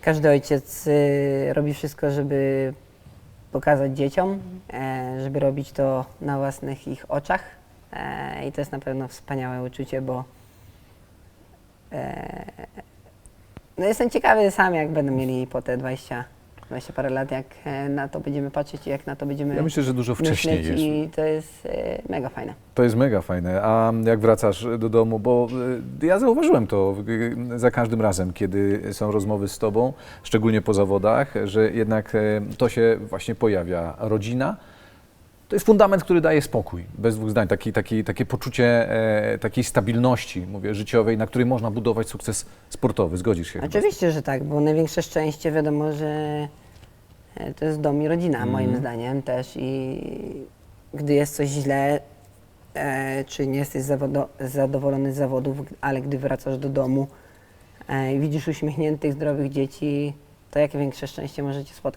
każdy ojciec y, robi wszystko, żeby pokazać dzieciom, e, żeby robić to na własnych ich oczach. E, I to jest na pewno wspaniałe uczucie, bo e, no jestem ciekawy sam, jak będą mieli po te 20, 20 parę lat, jak e, na to będziemy patrzeć i jak na to będziemy Ja myślę, że dużo wcześniej myśleć jest. i to jest e, mega fajne. To jest mega fajne. A jak wracasz do domu, bo y, ja zauważyłem to y, za każdym razem, kiedy są rozmowy z Tobą, szczególnie po zawodach, że jednak e, to się właśnie pojawia. Rodzina to jest fundament, który daje spokój, bez dwóch zdań, taki, taki, takie poczucie e, takiej stabilności, mówię, życiowej, na której można budować sukces sportowy. Zgodzisz się? Oczywiście, że tak, bo największe szczęście wiadomo, że e, to jest dom i rodzina, Mhm. moim zdaniem też. I gdy jest coś źle, e, czy nie jesteś zawodo- zadowolony z zawodów, ale gdy wracasz do domu e, i widzisz uśmiechniętych, zdrowych dzieci, to jakie większe szczęście możecie spotkać?